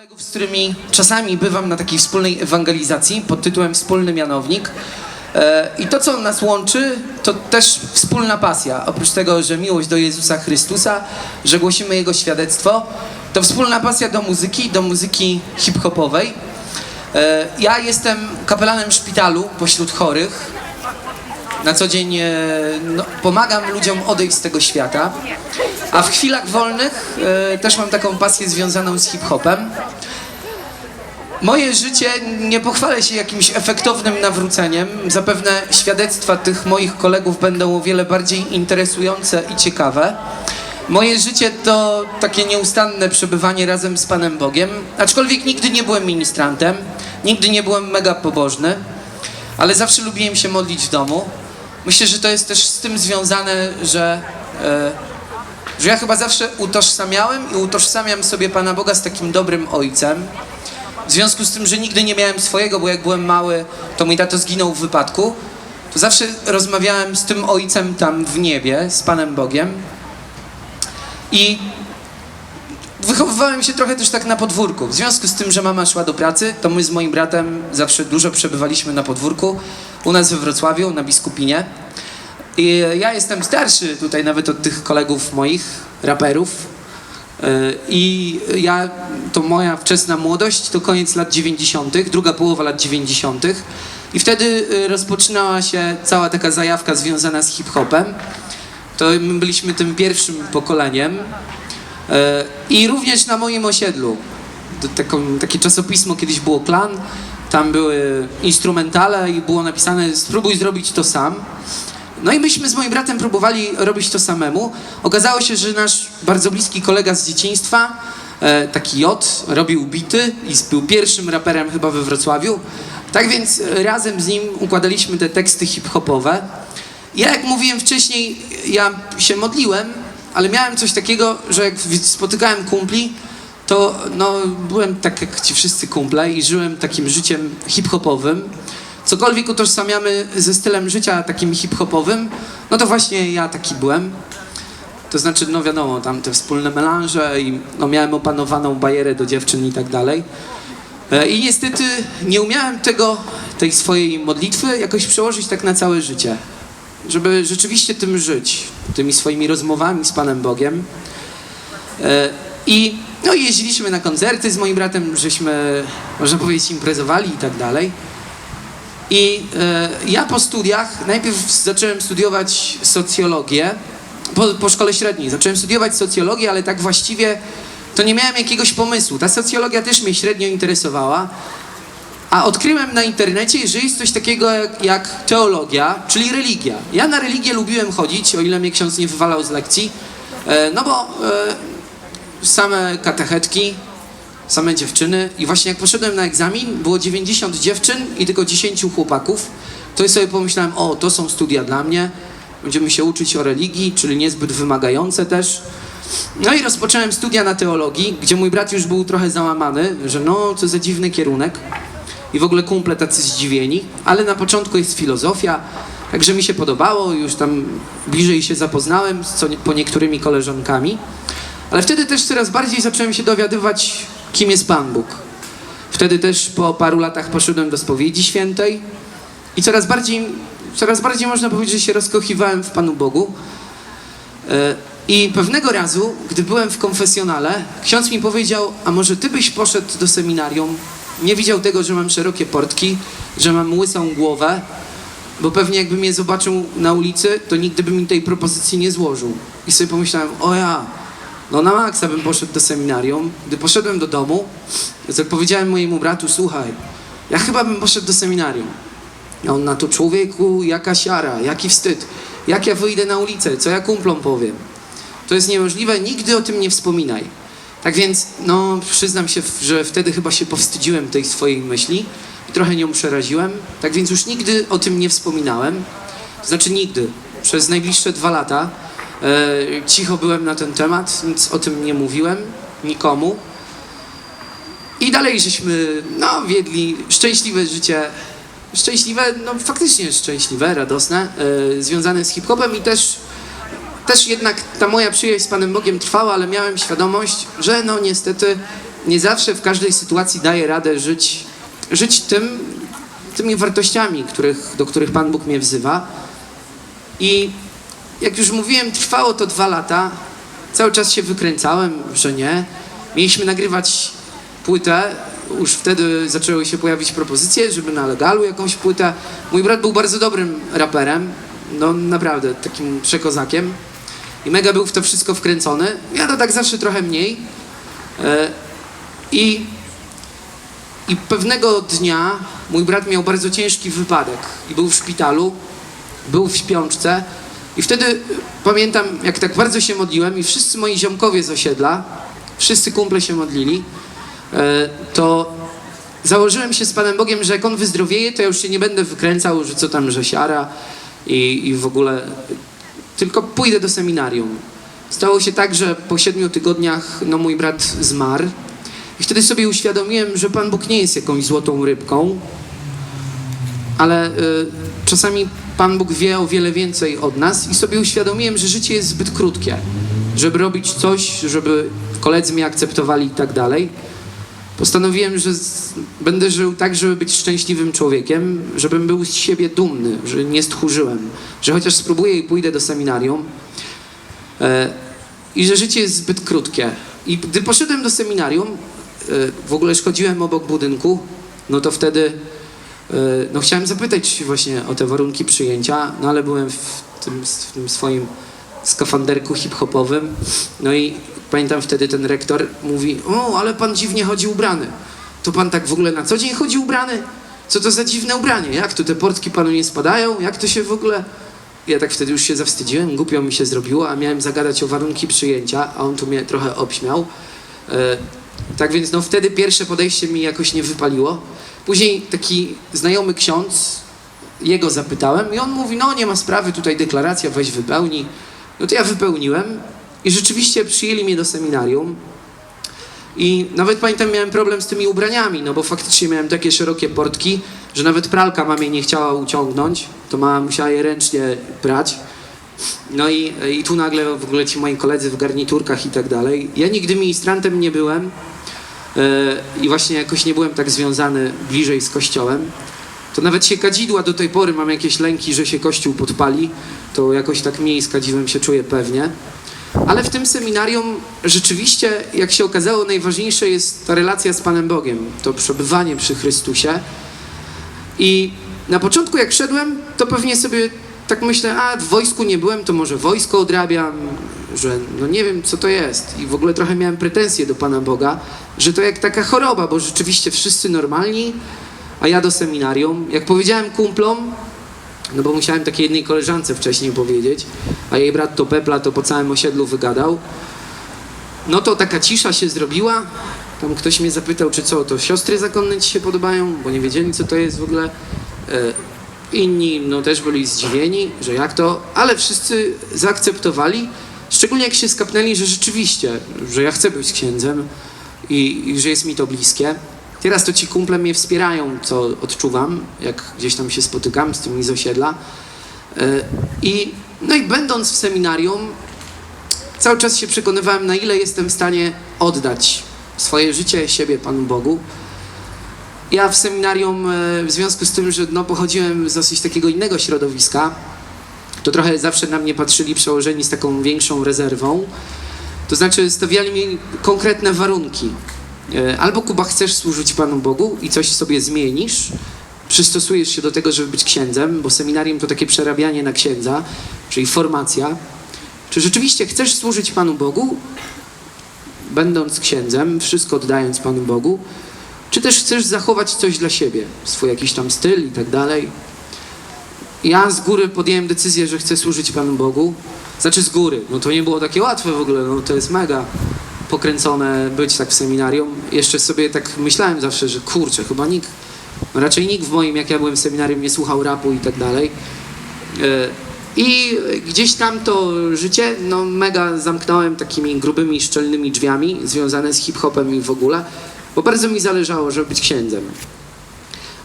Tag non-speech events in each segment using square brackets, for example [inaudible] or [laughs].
kolegów, z którymi czasami bywam na takiej wspólnej ewangelizacji pod tytułem Wspólny Mianownik. E, I to, co nas łączy, to też wspólna pasja. Oprócz tego, że miłość do Jezusa Chrystusa, że głosimy Jego świadectwo, to wspólna pasja do muzyki, do muzyki hip-hopowej. E, Ja jestem kapelanem szpitalu pośród chorych. Na co dzień e, no, pomagam ludziom odejść z tego świata. A w chwilach wolnych e, też mam taką pasję związaną z hip-hopem. Moje życie nie pochwalę się jakimś efektownym nawróceniem. Zapewne świadectwa tych moich kolegów będą o wiele bardziej interesujące i ciekawe. Moje życie to takie nieustanne przebywanie razem z Panem Bogiem, aczkolwiek nigdy nie byłem ministrantem, nigdy nie byłem mega pobożny, ale zawsze lubiłem się modlić w domu. Myślę, że to jest też z tym związane, że e, że ja chyba zawsze utożsamiałem i utożsamiam sobie Pana Boga z takim dobrym ojcem. W związku z tym, że nigdy nie miałem swojego, bo jak byłem mały, to mój tato zginął w wypadku, to zawsze rozmawiałem z tym ojcem tam w niebie, z Panem Bogiem. I wychowywałem się trochę też tak na podwórku. W związku z tym, że mama szła do pracy, to my z moim bratem zawsze dużo przebywaliśmy na podwórku. U nas we Wrocławiu, na Biskupinie. I ja jestem starszy tutaj nawet od tych kolegów moich, raperów. Yy, I ja, to moja wczesna młodość to koniec lat 90., druga połowa lat 90. I wtedy yy, rozpoczynała się cała taka zajawka związana z hip-hopem. To my byliśmy tym pierwszym pokoleniem. Yy, I również na moim osiedlu. Taką, takie czasopismo kiedyś było Klan. Tam były instrumentale i było napisane spróbuj zrobić to sam. No i myśmy z moim bratem próbowali robić to samemu. Okazało się, że nasz bardzo bliski kolega z dzieciństwa, e, taki J, robił bity i był pierwszym raperem chyba we Wrocławiu. Tak więc razem z nim układaliśmy te teksty hip-hopowe. Ja, jak mówiłem wcześniej, ja się modliłem, ale miałem coś takiego, że jak spotykałem kumpli, to no, byłem tak jak ci wszyscy kumple i żyłem takim życiem hip-hopowym. Cokolwiek utożsamiamy ze stylem życia takim hip-hopowym, no to właśnie ja taki byłem. To znaczy, no wiadomo, tam te wspólne melanże i no, miałem opanowaną bajerę do dziewczyn i tak dalej. E, I niestety nie umiałem tego, tej swojej modlitwy jakoś przełożyć tak na całe życie. Żeby rzeczywiście tym żyć, tymi swoimi rozmowami z Panem Bogiem. E, I no, i jeździliśmy na koncerty z moim bratem, żeśmy, można powiedzieć, imprezowali i tak dalej. I e, ja po studiach najpierw zacząłem studiować socjologię, po, po szkole średniej. Zacząłem studiować socjologię, ale tak właściwie to nie miałem jakiegoś pomysłu. Ta socjologia też mnie średnio interesowała. A odkryłem na internecie, że jest coś takiego jak, jak teologia, czyli religia. Ja na religię lubiłem chodzić, o ile mnie ksiądz nie wywalał z lekcji, e, no bo e, same katechetki, same dziewczyny. I właśnie jak poszedłem na egzamin, było 90 dziewczyn i tylko 10 chłopaków, to ja sobie pomyślałem, o, to są studia dla mnie, będziemy się uczyć o religii, czyli niezbyt wymagające też. No i rozpocząłem studia na teologii, gdzie mój brat już był trochę załamany, że no, co za dziwny kierunek. I w ogóle kumple tacy zdziwieni, ale na początku jest filozofia, także mi się podobało, już tam bliżej się zapoznałem z co, po niektórymi koleżankami. Ale wtedy też coraz bardziej zacząłem się dowiadywać, kim jest Pan Bóg. Wtedy też po paru latach poszedłem do spowiedzi świętej i coraz bardziej, coraz bardziej można powiedzieć, że się rozkochiwałem w Panu Bogu. E, I pewnego razu, gdy byłem w konfesjonale, ksiądz mi powiedział, a może ty byś poszedł do seminarium? Nie widział tego, że mam szerokie portki, że mam łysą głowę, bo pewnie jakby mnie zobaczył na ulicy, to nigdy by mi tej propozycji nie złożył. I sobie pomyślałem, o ja, no na maksa bym poszedł do seminarium. Gdy poszedłem do domu, powiedziałem mojemu bratu, słuchaj, ja chyba bym poszedł do seminarium. A on na to, człowieku, jaka siara, jaki wstyd. Jak ja wyjdę na ulicę, co ja kumplom powiem. To jest niemożliwe, nigdy o tym nie wspominaj. Tak więc, no, przyznam się, że wtedy chyba się powstydziłem tej swojej myśli trochę nią przeraziłem. Tak więc już nigdy o tym nie wspominałem. Znaczy nigdy. Przez najbliższe dwa lata cicho byłem na ten temat, nic o tym nie mówiłem nikomu. I dalej żeśmy, no, wiedli szczęśliwe życie, szczęśliwe, no faktycznie szczęśliwe, radosne, e, związane z hip-hopem i też, też jednak ta moja przyjaźń z Panem Bogiem trwała, ale miałem świadomość, że no niestety nie zawsze w każdej sytuacji daję radę żyć, żyć tym, tymi wartościami, których, do których Pan Bóg mnie wzywa. I jak już mówiłem, trwało to dwa lata. Cały czas się wykręcałem, że nie. Mieliśmy nagrywać płytę. Już wtedy zaczęły się pojawić propozycje, żeby na legalu jakąś płytę. Mój brat był bardzo dobrym raperem. No naprawdę, takim przekozakiem. I mega był w to wszystko wkręcony. Ja to tak zawsze trochę mniej. E, I, I pewnego dnia mój brat miał bardzo ciężki wypadek i był w szpitalu, był w śpiączce. I wtedy e, pamiętam, jak tak bardzo się modliłem i wszyscy moi ziomkowie z osiedla, wszyscy kumple się modlili, e, to założyłem się z Panem Bogiem, że jak on wyzdrowieje, to ja już się nie będę wykręcał, że co tam, że siara i, i w ogóle tylko pójdę do seminarium. Stało się tak, że po siedmiu tygodniach no, mój brat zmarł i wtedy sobie uświadomiłem, że Pan Bóg nie jest jakąś złotą rybką, ale y, czasami Pan Bóg wie o wiele więcej od nas i sobie uświadomiłem, że życie jest zbyt krótkie, żeby robić coś, żeby koledzy mnie akceptowali i tak dalej. Postanowiłem, że będę żył tak, żeby być szczęśliwym człowiekiem, żebym był z siebie dumny, że nie stchórzyłem, że chociaż spróbuję i pójdę do seminarium e, i że życie jest zbyt krótkie. I gdy poszedłem do seminarium, e, w ogóle chodziłem obok budynku, no to wtedy no chciałem zapytać właśnie o te warunki przyjęcia, no ale byłem w tym, w tym swoim skafanderku hip-hopowym, no i pamiętam wtedy ten rektor mówi, o, ale pan dziwnie chodzi ubrany. To pan tak w ogóle na co dzień chodzi ubrany? Co to za dziwne ubranie? Jak tu te portki panu nie spadają? Jak to się w ogóle... Ja tak wtedy już się zawstydziłem, głupio mi się zrobiło, a miałem zagadać o warunki przyjęcia, a on tu mnie trochę obśmiał. E, tak więc no wtedy pierwsze podejście mi jakoś nie wypaliło. Później taki znajomy ksiądz, jego zapytałem i on mówi, no nie ma sprawy, tutaj deklaracja, weź wypełnij. No to ja wypełniłem i rzeczywiście przyjęli mnie do seminarium. I nawet pamiętam, miałem problem z tymi ubraniami, no bo faktycznie miałem takie szerokie portki, że nawet pralka mamie nie chciała uciągnąć, to mama musiała je ręcznie prać. No i, i tu nagle w ogóle ci moi koledzy w garniturkach i tak dalej. Ja nigdy ministrantem nie byłem i właśnie jakoś nie byłem tak związany bliżej z kościołem. To nawet się kadzidła do tej pory mam jakieś lęki, że się kościół podpali, to jakoś tak mniej z kadziwem się czuję pewnie. Ale w tym seminarium rzeczywiście, jak się okazało, najważniejsze jest ta relacja z Panem Bogiem, to przebywanie przy Chrystusie. I na początku, jak szedłem, to pewnie sobie tak myślę, a w wojsku nie byłem, to może wojsko odrabiam, że no nie wiem, co to jest. I w ogóle trochę miałem pretensje do Pana Boga, że to jak taka choroba, bo rzeczywiście wszyscy normalni, a ja do seminarium. Jak powiedziałem kumplom, no bo musiałem takiej jednej koleżance wcześniej powiedzieć, a jej brat to Pepla to po całym osiedlu wygadał. No to taka cisza się zrobiła. Tam ktoś mnie zapytał, czy co, to siostry zakonne ci się podobają, bo nie wiedzieli, co to jest w ogóle. E, Inni no też byli zdziwieni, że jak to, ale wszyscy zaakceptowali, szczególnie jak się skapnęli, że rzeczywiście, że ja chcę być księdzem i, i że jest mi to bliskie. Teraz to ci kumple mnie wspierają, co odczuwam, jak gdzieś tam się spotykam z tymi z osiedla. E, I, no i będąc w seminarium, cały czas się przekonywałem, na ile jestem w stanie oddać swoje życie, siebie Panu Bogu. Ja w seminarium, e, w związku z tym, że no, pochodziłem z dosyć takiego innego środowiska, to trochę zawsze na mnie patrzyli przełożeni z taką większą rezerwą. To znaczy stawiali mi konkretne warunki. E, Albo Kuba chcesz służyć Panu Bogu i coś sobie zmienisz, przystosujesz się do tego, żeby być księdzem, bo seminarium to takie przerabianie na księdza, czyli formacja. Czy rzeczywiście chcesz służyć Panu Bogu, będąc księdzem, wszystko oddając Panu Bogu, czy też chcesz zachować coś dla siebie, swój jakiś tam styl i tak dalej. Ja z góry podjąłem decyzję, że chcę służyć Panu Bogu. Znaczy z góry, no to nie było takie łatwe w ogóle, no to jest mega pokręcone być tak w seminarium. Jeszcze sobie tak myślałem zawsze, że kurczę, chyba nikt, no raczej nikt w moim, jak ja byłem w seminarium, nie słuchał rapu i tak dalej. E, I gdzieś tam to życie, no mega zamknąłem takimi grubymi, szczelnymi drzwiami związane z hip-hopem i w ogóle, bo bardzo mi zależało, żeby być księdzem.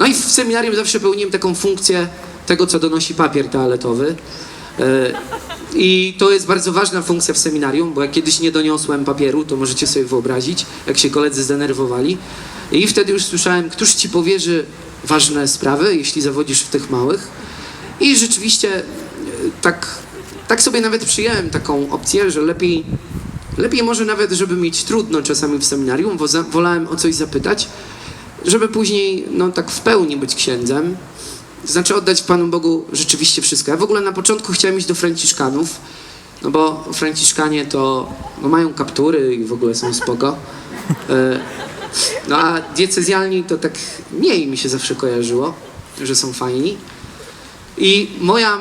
No i w seminarium zawsze pełniłem taką funkcję tego, co donosi papier toaletowy. E, I to jest bardzo ważna funkcja w seminarium, bo jak kiedyś nie doniosłem papieru, to możecie sobie wyobrazić, jak się koledzy zdenerwowali. I wtedy już słyszałem, któż ci powierzy ważne sprawy, jeśli zawodzisz w tych małych. I rzeczywiście e, tak, tak sobie nawet przyjąłem taką opcję, że lepiej, lepiej może nawet, żeby mieć trudno czasami w seminarium, bo za, wolałem o coś zapytać, żeby później no, tak w pełni być księdzem. To znaczy oddać Panu Bogu rzeczywiście wszystko. Ja w ogóle na początku chciałem iść do Franciszkanów, no bo Franciszkanie to no, mają kaptury i w ogóle są spoko. E, No a diecezjalni to tak mniej mi się zawsze kojarzyło, że są fajni. I moja,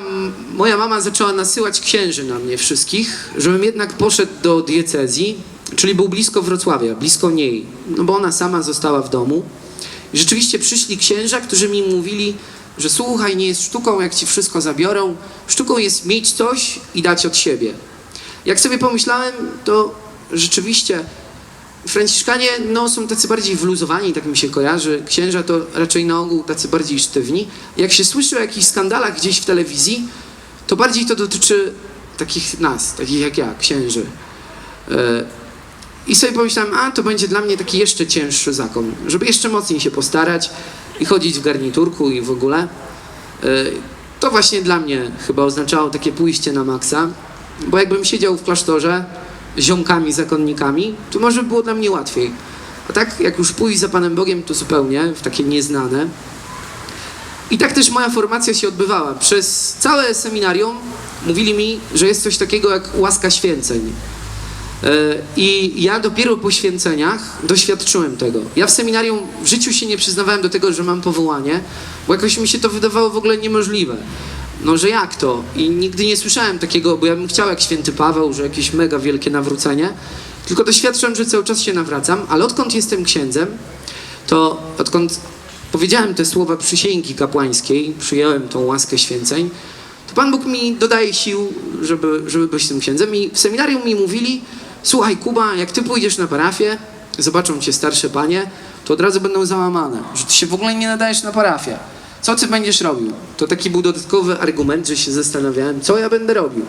moja mama zaczęła nasyłać księży na mnie wszystkich, żebym jednak poszedł do diecezji, czyli był blisko Wrocławia, blisko niej, no bo ona sama została w domu. I rzeczywiście przyszli księża, którzy mi mówili, że słuchaj, nie jest sztuką, jak ci wszystko zabiorą. Sztuką jest mieć coś i dać od siebie. Jak sobie pomyślałem, to rzeczywiście Franciszkanie no, są tacy bardziej wluzowani, tak mi się kojarzy. Księża to raczej na ogół tacy bardziej sztywni. Jak się słyszy o jakichś skandalach gdzieś w telewizji, to bardziej to dotyczy takich nas, takich jak ja, księży. E, I sobie pomyślałem, a to będzie dla mnie taki jeszcze cięższy zakon, żeby jeszcze mocniej się postarać i chodzić w garniturku i w ogóle. E, To właśnie dla mnie chyba oznaczało takie pójście na maksa, bo jakbym siedział w klasztorze ziomkami, zakonnikami, to może by było dla mnie łatwiej. A tak, jak już pójść za Panem Bogiem, to zupełnie w takie nieznane. I tak też moja formacja się odbywała. Przez całe seminarium mówili mi, że jest coś takiego jak łaska święceń. E, I ja dopiero po święceniach doświadczyłem tego. Ja w seminarium w życiu się nie przyznawałem do tego, że mam powołanie, bo jakoś mi się to wydawało w ogóle niemożliwe. No, że jak to? I nigdy nie słyszałem takiego, bo ja bym chciał jak święty Paweł, że jakieś mega wielkie nawrócenie. Tylko doświadczam, że cały czas się nawracam, ale odkąd jestem księdzem, to odkąd powiedziałem te słowa przysięgi kapłańskiej, przyjąłem tą łaskę święceń, to Pan Bóg mi dodaje sił, żeby, żeby być tym księdzem. I w seminarium mi mówili, słuchaj Kuba, jak ty pójdziesz na parafię, zobaczą cię starsze panie, to od razu będą załamane, że ty się w ogóle nie nadajesz na parafię. Co ty będziesz robił? To taki był dodatkowy argument, że się zastanawiałem, co ja będę robił.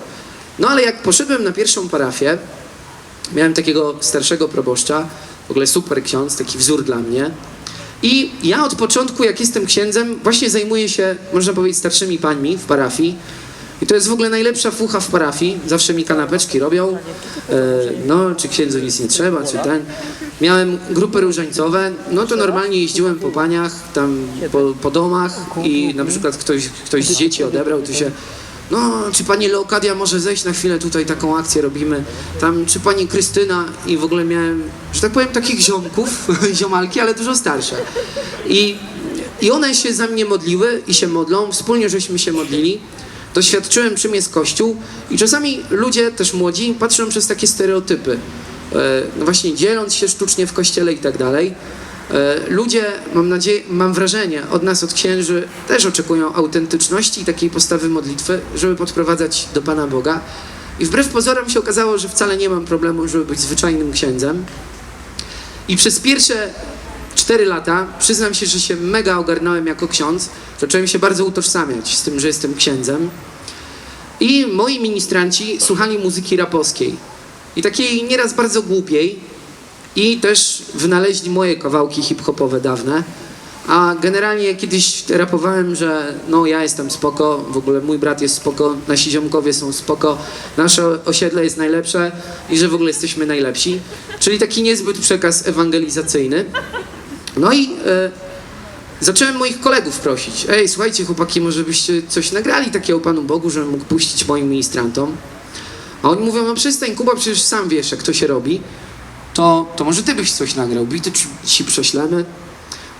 No ale jak poszedłem na pierwszą parafię, miałem takiego starszego proboszcza, w ogóle super ksiądz, taki wzór dla mnie. I ja od początku, jak jestem księdzem, właśnie zajmuję się, można powiedzieć, starszymi pańmi w parafii. I to jest w ogóle najlepsza fucha w parafii. Zawsze mi kanapeczki robią. E, no, czy księdzu nic nie trzeba, czy ten. Miałem grupy różańcowe, no to normalnie jeździłem po paniach, tam po, po domach i na przykład ktoś, ktoś z dzieci odebrał, to się no, czy pani Leokadia może zejść na chwilę, tutaj taką akcję robimy. Tam, czy pani Krystyna i w ogóle miałem, że tak powiem, takich ziomków, [laughs] ziomalki, ale dużo starsze. I, I one się za mnie modliły i się modlą, wspólnie żeśmy się modlili. Doświadczyłem, czym jest Kościół i czasami ludzie, też młodzi, patrzą przez takie stereotypy. E, no właśnie dzieląc się sztucznie w kościele i tak dalej. E, Ludzie, mam nadzieję, mam wrażenie, od nas, od księży, też oczekują autentyczności i takiej postawy modlitwy, żeby podprowadzać do Pana Boga. I wbrew pozorom się okazało, że wcale nie mam problemu, żeby być zwyczajnym księdzem. I przez pierwsze cztery lata, przyznam się, że się mega ogarnąłem jako ksiądz, zacząłem się bardzo utożsamiać z tym, że jestem księdzem. I moi ministranci słuchali muzyki rapowskiej. I takiej nieraz bardzo głupiej, i też wynaleźli moje kawałki hip-hopowe dawne. A generalnie kiedyś rapowałem, że no ja jestem spoko, w ogóle mój brat jest spoko, nasi ziomkowie są spoko, nasze osiedle jest najlepsze i że w ogóle jesteśmy najlepsi. Czyli taki niezbyt przekaz ewangelizacyjny. No i e, zacząłem moich kolegów prosić, ej słuchajcie chłopaki, może byście coś nagrali takiego Panu Bogu, żebym mógł puścić moim ministrantom. A oni mówią, no przestań Kuba, przecież sam wiesz jak to się robi to, to może ty byś coś nagrał, bity ci- prześlemy.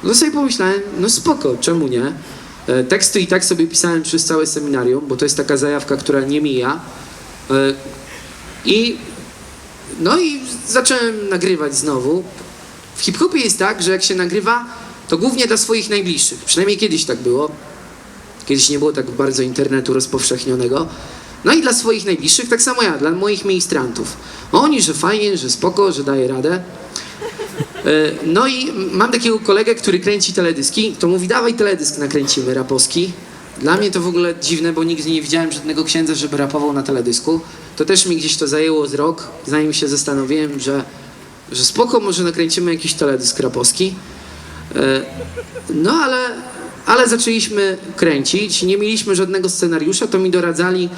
No sobie pomyślałem, no spoko, czemu nie? E, Teksty i tak sobie pisałem przez całe seminarium, bo to jest taka zajawka, która nie mija. E, I no i zacząłem nagrywać znowu. W hip-hopie jest tak, że jak się nagrywa, to głównie dla swoich najbliższych. Przynajmniej kiedyś tak było. Kiedyś nie było tak bardzo internetu rozpowszechnionego. No i dla swoich najbliższych, tak samo ja, dla moich ministrantów. Oni, że fajnie, że spoko, że daje radę. E, No i mam takiego kolegę, który kręci teledyski, to mówi, dawaj teledysk nakręcimy, rapowski. Dla mnie to w ogóle dziwne, bo nigdy nie widziałem żadnego księdza, żeby rapował na teledysku. To też mi gdzieś to zajęło z rok, zanim się zastanowiłem, że, że spoko, może nakręcimy jakiś teledysk rapowski. E, No ale, ale zaczęliśmy kręcić, nie mieliśmy żadnego scenariusza, to mi doradzali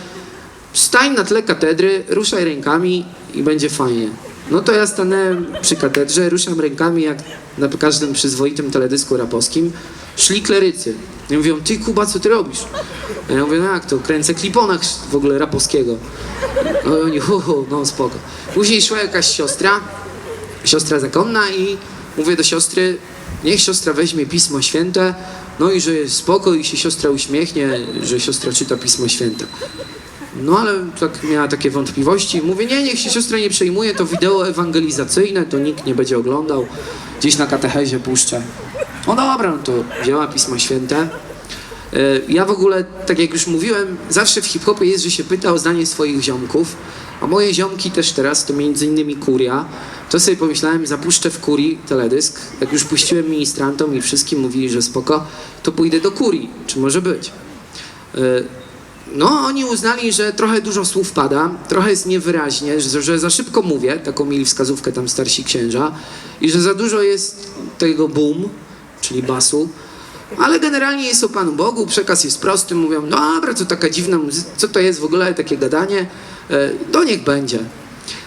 stań na tle katedry, ruszaj rękami i będzie fajnie. No to ja stanąłem przy katedrze, ruszam rękami jak na każdym przyzwoitym teledysku rapowskim. Szli klerycy. I mówią, ty Kuba, co ty robisz? A ja mówię, no jak to, kręcę kliponach w ogóle rapowskiego. No i oni, hu, hu, no spoko. Później szła jakaś siostra, siostra zakonna i mówię do siostry, niech siostra weźmie Pismo Święte, no i że spoko i się siostra uśmiechnie, że siostra czyta Pismo Święte. No ale tak miała takie wątpliwości. Mówię, nie, niech się siostra nie przejmuje, to wideo ewangelizacyjne, to nikt nie będzie oglądał. Gdzieś na katechezie puszczę. No dobra, no to wzięła Pismo Święte. E, Ja w ogóle, tak jak już mówiłem, zawsze w hip-hopie jest, że się pyta o zdanie swoich ziomków. A moje ziomki też teraz to między innymi Kuria. To sobie pomyślałem, zapuszczę w Kurii teledysk. Jak już puściłem ministrantom i wszystkim mówili, że spoko, to pójdę do Kurii. Czy może być? E, No, oni uznali, że trochę dużo słów pada, trochę jest niewyraźnie, że, że za szybko mówię, taką mieli wskazówkę tam starsi księża, i że za dużo jest tego boom, czyli basu, ale generalnie jest o Panu Bogu, przekaz jest prosty, mówią, no dobra, to taka dziwna muzyka, co to jest w ogóle, takie gadanie, to niech będzie.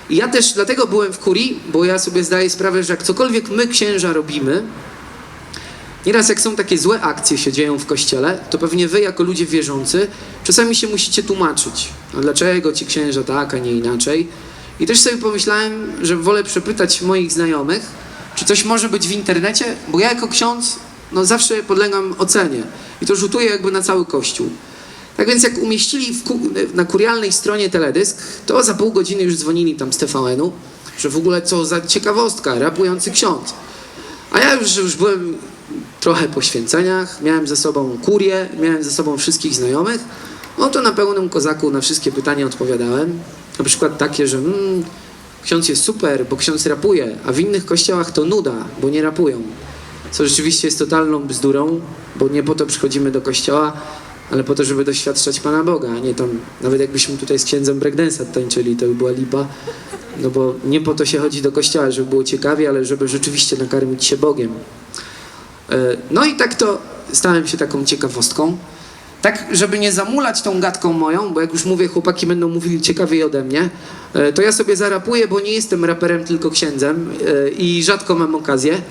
I ja też dlatego byłem w kurii, bo ja sobie zdaję sprawę, że jak cokolwiek my księża robimy, Nieraz jak są takie złe akcje się dzieją w kościele, to pewnie wy jako ludzie wierzący czasami się musicie tłumaczyć. A dlaczego ci księża tak, a nie inaczej? I też sobie pomyślałem, że wolę przepytać moich znajomych, czy coś może być w internecie, bo ja jako ksiądz no zawsze podlegam ocenie i to rzutuje jakby na cały kościół. Tak więc jak umieścili ku, na kurialnej stronie teledysk, to za pół godziny już dzwonili tam z TVN-u, że w ogóle co za ciekawostka, rapujący ksiądz. A ja już, już byłem trochę po święceniach, miałem ze sobą kurię, miałem ze sobą wszystkich znajomych, no to na pełnym kozaku na wszystkie pytania odpowiadałem. Na przykład takie, że mm, ksiądz jest super, bo ksiądz rapuje, a w innych kościołach to nuda, bo nie rapują. Co rzeczywiście jest totalną bzdurą, bo nie po to przychodzimy do kościoła, ale po to, żeby doświadczać Pana Boga, a nie tam, nawet jakbyśmy tutaj z księdzem breakdance'a tańczyli, to by była lipa, no bo nie po to się chodzi do kościoła, żeby było ciekawie, ale żeby rzeczywiście nakarmić się Bogiem. E, No i tak to stałem się taką ciekawostką. Tak, żeby nie zamulać tą gadką moją, bo jak już mówię, chłopaki będą mówili ciekawiej ode mnie, e, to ja sobie zarapuję, bo nie jestem raperem, tylko księdzem e, i rzadko mam okazję.